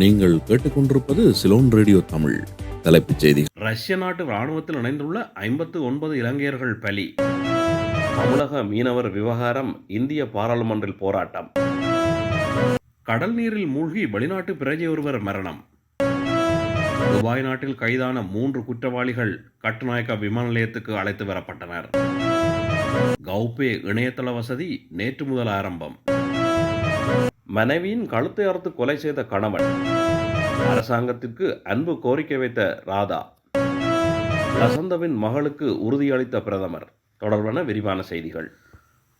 நீங்கள் கேட்டுக்கொண்டிருப்பது சிலோன் ரேடியோ தமிழ். தலைப்புச் செய்தி ரஷ்ய நாட்டு ராணுவத்தில் இணைந்துள்ள ஐம்பத்து ஒன்பது இலங்கையர்கள் பலி. தமிழக மீனவர் விவகாரம் இந்திய பாராளுமன்றில் போராட்டம். கடல் நீரில் மூழ்கி வெளிநாட்டு பிரஜை ஒருவர் மரணம். துபாய் நாட்டில் கைதான மூன்று குற்றவாளிகள் கட்டுநாயக்கா விமான நிலையத்துக்கு அழைத்து வரப்பட்டனர். கௌபே இணையதள வசதி நேற்று முதல் ஆரம்பம். மனைவியின் கழுத்தை அறுத்து கொலை செய்த கணவன். அரசாங்கத்திற்கு அன்பு கோரிக்கை வைத்த ராதா. லசந்தவின் மகளுக்கு உறுதியளித்த பிரதமர். தொடர்பான விரிவான செய்திகள்.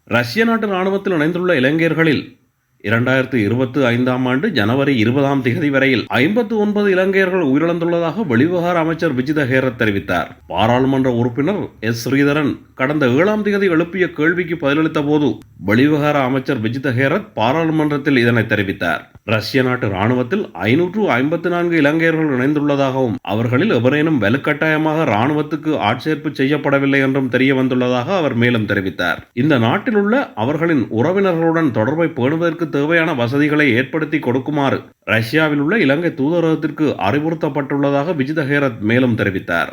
ரஷ்ய நாட்டு ராணுவத்தில் இணைந்துள்ள இளைஞர்களில் இரண்டாயிரத்து இருபத்தி ஐந்தாம் ஆண்டு ஜனவரி இருபதாம் தேதி வரையில் ஐம்பத்தி ஒன்பது இலங்கையர்கள் உயிரிழந்துள்ளதாக வெளிவிவகார அமைச்சர் விஜித ஹேரத் தெரிவித்தார். பாராளுமன்ற உறுப்பினர் எஸ். ஸ்ரீதரன் கடந்த ஏழாம் தேதி எழுப்பிய கேள்விக்கு பதிலளித்த போது வெளிவிவகார அமைச்சர் விஜித ஹேரத் பாராளுமன்றத்தில் இதனை தெரிவித்தார். ரஷ்ய நாட்டு ராணுவத்தில் ஐநூற்று ஐம்பத்தி நான்கு இலங்கையர்கள் இணைந்துள்ளதாகவும் அவர்களில் எவரேனும் வலுக்கட்டாயமாக ராணுவத்துக்கு ஆட்சேர்ப்பு செய்யப்படவில்லை என்றும் தெரிய வந்துள்ளதாக அவர் மேலும் தெரிவித்தார். இந்த நாட்டில் உள்ள அவர்களின் உறவினர்களுடன் தொடர்பை பேணுவதற்கு தேவையான வசதிகளை ஏற்படுத்தி கொடுக்குமாறு ரஷ்யாவில் உள்ள இலங்கை தூதரகத்திற்கு அறிவுறுத்தப்பட்டுள்ளதாக விஜித ஹேரத் மேலும் தெரிவித்தார்.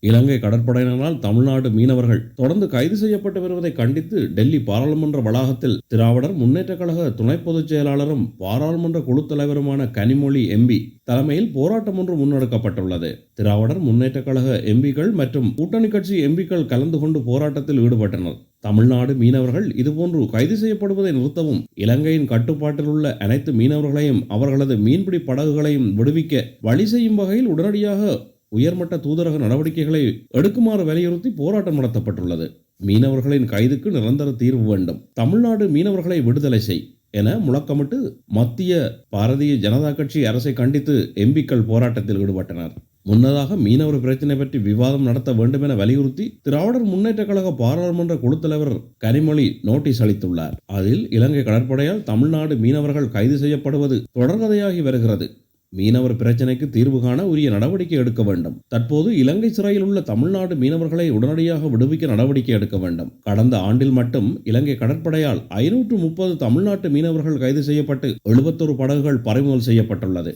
இலங்கை கடற்படையினரால் தமிழ்நாடு மீனவர்கள் தொடர்ந்து கைது செய்யப்பட்டு வருவதை கண்டித்து டெல்லி பாராளுமன்ற வளாகத்தில் திராவிடர் முன்னேற்ற கழக துணை பொதுச் செயலாளரும் பாராளுமன்ற குழு தலைவருமான கனிமொழி எம்பி தலைமையில் போராட்டம் ஒன்று முன்னெடுக்கப்பட்டுள்ளது. திராவிடர் முன்னேற்ற கழக எம்பிக்கள் மற்றும் கூட்டணி கட்சி எம்பிக்கள் கலந்து கொண்டு போராட்டத்தில் ஈடுபட்டனர். தமிழ்நாடு மீனவர்கள் இதுபோன்று கைது செய்யப்படுவதை நிறுத்தவும் இலங்கையின் கட்டுப்பாட்டில் உள்ள அனைத்து மீனவர்களையும் அவர்களது மீன்பிடி படகுகளையும் விடுவிக்க வழி செய்யும் வகையில் உடனடியாக உயர்மட்ட தூதரக நடவடிக்கைகளை எடுக்குமாறு வலியுறுத்தி போராட்டம் நடத்தப்பட்டுள்ளது. மீனவர்களின் கைதுக்கு நிரந்தர தீர்வு வேண்டும். தமிழ்நாடு மீனவர்களை விடுதலை செய் என முழக்கமிட்டு மத்திய பாரதிய ஜனதா கட்சி அரசை கண்டித்து எம்பிக்கள் போராட்டத்தில் ஈடுபட்டனர். முன்னதாக மீனவர் பிரச்சினை பற்றி விவாதம் நடத்த வேண்டும் என வலியுறுத்தி திராவிடர் முன்னேற்ற கழக பாராளுமன்ற குழு தலைவர் கனிமொழி நோட்டீஸ் அளித்துள்ளார். அதில் இலங்கை கடற்படையால் தமிழ்நாடு மீனவர்கள் கைது செய்யப்படுவது தொடர்கதையாகி வருகிறது. மீனவர் பிரச்சினைக்கு தீர்வு காண உரிய நடவடிக்கை எடுக்க வேண்டும். தற்போது இலங்கை சிறையில் உள்ள தமிழ்நாடு மீனவர்களை உடனடியாக விடுவிக்க நடவடிக்கை எடுக்க வேண்டும். கடந்த ஆண்டில் மட்டும் இலங்கை கடற்படையால் ஐநூற்று முப்பது தமிழ்நாட்டு மீனவர்கள் கைது செய்யப்பட்டு எழுபத்தொரு படகுகள் பறிமுதல் செய்யப்பட்டுள்ளது.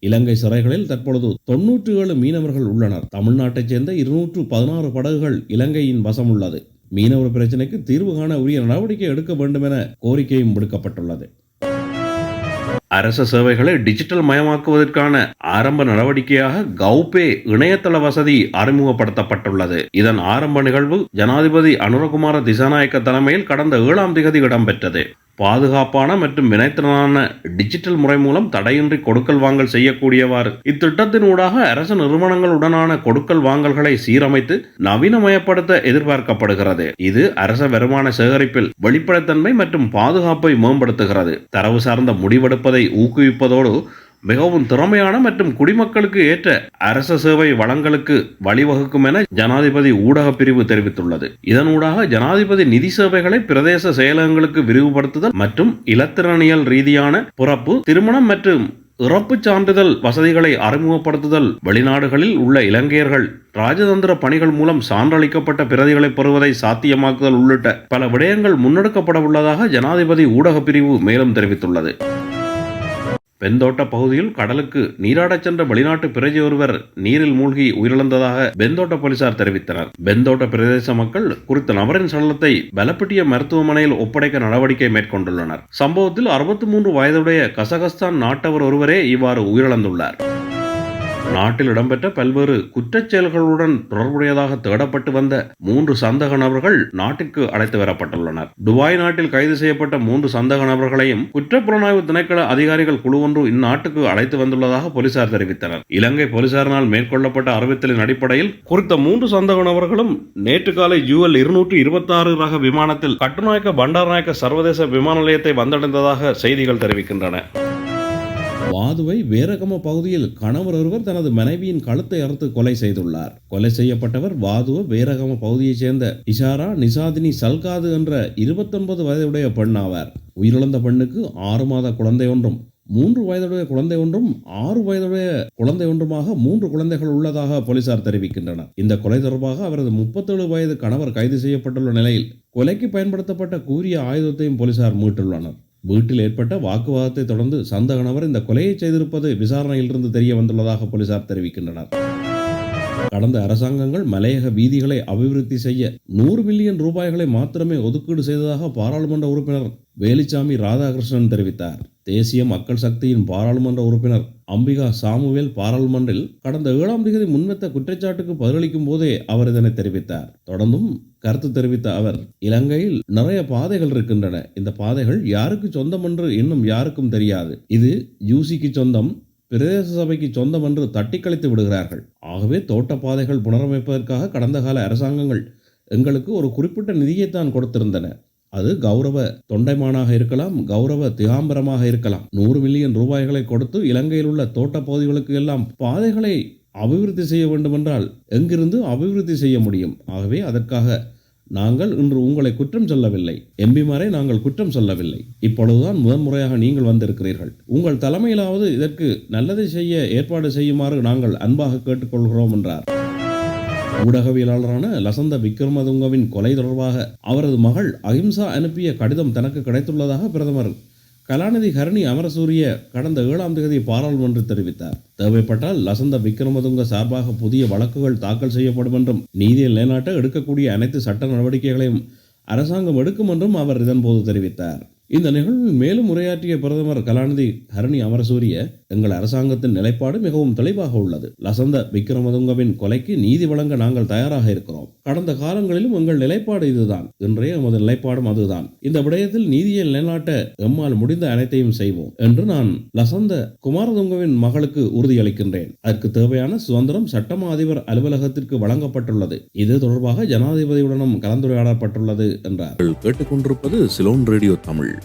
இலங்கை சிறைகளில் தற்பொழுது தொன்னூற்றி ஏழு மீனவர்கள் உள்ளனர். தமிழ்நாட்டைச் சேர்ந்த இருநூற்று பதினாறு படகுகள் இலங்கையின் வசம் உள்ளது மீனவர் பிரச்சினைக்கு தீர்வு காண உரிய நடவடிக்கை எடுக்க வேண்டும் என கோரிக்கையும் விடுக்கப்பட்டுள்ளது. அரச சேவைகளை டிஜிட்டல் மயமாக்குவதற்கான ஆரம்ப நடவடிக்கையாக கௌபே இணையதள வசதி அறிமுகப்படுத்தப்பட்டுள்ளது. இதன் ஆரம்ப நிகழ்வு ஜனாதிபதி அனுரகுமார திசாநாயக்க தலைமையில் கடந்த ஏழாம் திகதி இடம்பெற்றது. பாதுகாப்பான மற்றும் வினைத்திறனான டிஜிட்டல் முறை மூலம் தடையின்றி கொடுக்கல் வாங்கல் செய்யக்கூடியவாறு. இத்திட்டத்தின் ஊடாக அரசு நிறுவனங்களுடனான கொடுக்கல் வாங்கல்களை சீரமைத்து நவீனமயப்படுத்த எதிர்பார்க்கப்படுகிறது. இது அரச வருமான சேகரிப்பில் வெளிப்படைத்தன்மை மற்றும் பாதுகாப்பை மேம்படுத்துகிறது. தரவு சார்ந்த முடிவெடுப்பதை ஊக்குவிப்பதோடு மிகவும் திறமையான மற்றும் குடிமக்களுக்கு ஏற்ற அரச சேவை வளங்களுக்கு வழிவகுக்கும் என ஜனாதிபதி ஊடக பிரிவு தெரிவித்துள்ளது. இதனூடாக ஜனாதிபதி நிதி சேவைகளை பிரதேச செயலகங்களுக்கு விரிவுபடுத்துதல் மற்றும் இலத்திரனியல் ரீதியான பிறப்பு திருமணம் மற்றும் இறப்பு சான்றிதழ் வசதிகளை அறிமுகப்படுத்துதல் வெளிநாடுகளில் உள்ள இலங்கையர்கள் ராஜதந்திர பணிகள் மூலம் சான்றளிக்கப்பட்ட பிரதிகளை பெறுவதை சாத்தியமாக்குதல் உள்ளிட்ட பல விடயங்கள் முன்னெடுக்கப்பட உள்ளதாக ஜனாதிபதி ஊடக பிரிவு மேலும் தெரிவித்துள்ளது. பெந்தோட்ட பகுதியில் கடலுக்கு நீராடச் சென்ற வெளிநாட்டு பிரஜை ஒருவர் நீரில் மூழ்கி உயிரிழந்ததாக பெந்தோட்ட போலீசார் தெரிவித்தனர். பெந்தோட்ட பிரதேச மக்கள் குறித்த நபரின் சடலத்தை பலப்பட்டிய மருத்துவமனையில் ஒப்படைக்க நடவடிக்கை மேற்கொண்டுள்ளனர். சம்பவத்தில் அறுபத்தி மூன்று வயதுடைய கசகஸ்தான் நாட்டவர் ஒருவரே இவ்வாறு உயிரிழந்துள்ளார். நாட்டில் இடம்பெற்ற பல்வேறு குற்றச் செயல்களுடன் தொடர்புடையதாக தேடப்பட்டு வந்த மூன்று சந்தக நபர்கள் நாட்டிற்கு அழைத்து வரப்பட்டுள்ளனர். துபாய் நாட்டில் கைது செய்யப்பட்ட மூன்று சந்தக நபர்களையும் குற்றப்புலனாய்வு திணைக்கள அதிகாரிகள் குழு ஒன்று இந்நாட்டுக்கு அழைத்து வந்துள்ளதாக போலீசார் தெரிவித்தனர். இலங்கை போலீசாரினால் மேற்கொள்ளப்பட்ட அறிவித்தலின் அடிப்படையில் குறித்த மூன்று சந்தக நபர்களும் நேற்று காலை ஜூஎல் இருநூற்று இருபத்தி ஆறு ரக விமானத்தில் கட்டுநாயக்க பண்டாரநாயக்க சர்வதேச விமான நிலையத்தை வந்தடைந்ததாக செய்திகள் தெரிவிக்கின்றன. வாதுவை வேரகம பகுதியில் கணவர் ஒருவர் தனது மனைவியின் கழுத்தை அறுத்து கொலை செய்துள்ளார். கொலை செய்யப்பட்டவர் வாதுவ வேரகம பகுதியைச் சேர்ந்த இஷாரா நிசாதினி சல்காது என்ற இருபத்தொன்பது வயதுடைய பெண் ஆவார். உயிரிழந்த பெண்ணுக்கு ஆறு மாத குழந்தை ஒன்றும் மூன்று வயதுடைய குழந்தை ஒன்றும் ஆறு வயதுடைய குழந்தை ஒன்றுமாக மூன்று குழந்தைகள் உள்ளதாக போலீசார் தெரிவிக்கின்றனர். இந்த கொலை தொடர்பாக அவரது முப்பத்தேழு வயது கணவர் கைது செய்யப்பட்டுள்ள நிலையில் கொலைக்கு பயன்படுத்தப்பட்ட கூரிய ஆயுதத்தையும் போலீசார் மீட்டுள்ளனர். வீட்டில் ஏற்பட்ட வாக்குவாதத்தை தொடர்ந்து சந்தக நபர் இந்த கொலையை செய்திருப்பது விசாரணையிலிருந்து தெரிய வந்துள்ளதாக போலீசார் தெரிவிக்கின்றனர். கடந்த அரசாங்கங்கள் மலையக வீதிகளை அபிவிருத்தி செய்ய நூறு மில்லியன் ரூபாய்களை மாத்திரமே ஒதுக்கீடு செய்ததாக பாராளுமன்ற உறுப்பினர் வேலுச்சாமி ராதாகிருஷ்ணன் தெரிவித்தார். தேசிய மக்கள் சக்தியின் பாராளுமன்ற உறுப்பினர் அம்பிகா சாமுவேல் பாராளுமன்றில் கடந்த ஏழாம் தேதி முன்வைத்த குற்றச்சாட்டுக்கு பதிலளிக்கும் போதே அவர் இதனை தெரிவித்தார். தொடர்ந்தும் கருத்து தெரிவித்த அவர் இலங்கையில் நிறைய பாதைகள் இருக்கின்றன. இந்த பாதைகள் யாருக்கு சொந்தம் என்று இன்னும் யாருக்கும் தெரியாது. இது யூசிக்கு சொந்தம் பிரதேச சபைக்கு சொந்தம் என்று தட்டி கழித்து விடுகிறார்கள். ஆகவே தோட்டப்பாதைகள் புனரமைப்பதற்காக கடந்த கால அரசாங்கங்கள் எங்களுக்கு ஒரு குறிப்பிட்ட நிதியை தான் கொடுத்திருந்தன. அது கௌரவ தொண்டைமானாக இருக்கலாம் கௌரவ திகாம்பரமாக இருக்கலாம். நூறு மில்லியன் ரூபாய்களை கொடுத்து இலங்கையில் உள்ள தோட்ட பகுதிகளுக்கு எல்லாம் பாதைகளை அபிவிருத்தி செய்ய வேண்டுமென்றால் எங்கிருந்து அபிவிருத்தி செய்ய முடியும்? ஆகவே அதற்காக நாங்கள் இன்று உங்களை குற்றம் சொல்லவில்லை. எம்பிமாரை நாங்கள் குற்றம் சொல்லவில்லை. இப்பொழுதுதான் முதன்முறையாக நீங்கள் வந்திருக்கிறீர்கள். உங்கள் தலைமையிலாவது இதற்கு நல்லதை செய்ய ஏற்பாடு செய்யுமாறு நாங்கள் அன்பாக கேட்டுக்கொள்கிறோம் என்றார். ஊடகவியலாளரான லசந்த விக்ரமதுங்கவின் கொலை தொடர்பாக அவரது மகள் அஹிம்சா அனுப்பிய கடிதம் தனக்கு கிடைத்துள்ளதாக பிரதமர் கலாநிதி ஹரணி அமரசூரிய கடந்த ஏழாம் தேதி பாராளுமன்றம் தெரிவித்தார். தேவைப்பட்டால் லசந்த விக்ரமதுங்க சார்பாக புதிய வழக்குகள் தாக்கல் செய்யப்படும் என்றும் நீதியை நிலைநாட்ட எடுக்கக்கூடிய அனைத்து சட்ட நடவடிக்கைகளையும் அரசாங்கம் எடுக்கும் என்றும் அவர் இதன்போது தெரிவித்தார். இந்த நிகழ்வில் மேலும் உரையாற்றிய பிரதமர் கலாநிதி ஹரணி அமரசூரிய எங்கள் அரசாங்கத்தின் நிலைப்பாடு மிகவும் தெளிவாக உள்ளது. லசந்த விக்ரமதுங்கவின் கொலைக்கு நீதி வழங்க நாங்கள் தயாராக இருக்கிறோம். கடந்த காலங்களிலும் எங்கள் நிலைப்பாடு இதுதான். இன்றைய எமது நிலைப்பாடும் அதுதான். இந்த விடயத்தில் நீதியை நிலைநாட்ட எம்மால் முடிந்த அனைத்தையும் செய்வோம் என்று நான் லசந்த குமாரதுங்கவின் மகளுக்கு உறுதியளிக்கின்றேன். அதற்கு தேவையான சுதந்திரம் சட்டமா அதிபர் அலுவலகத்திற்கு வழங்கப்பட்டுள்ளது. இது தொடர்பாக ஜனாதிபதியுடனும் கலந்துரையாடப்பட்டுள்ளது என்றார். கேட்டுக்கொண்டிருப்பது சிலோன் ரேடியோ தமிழ்.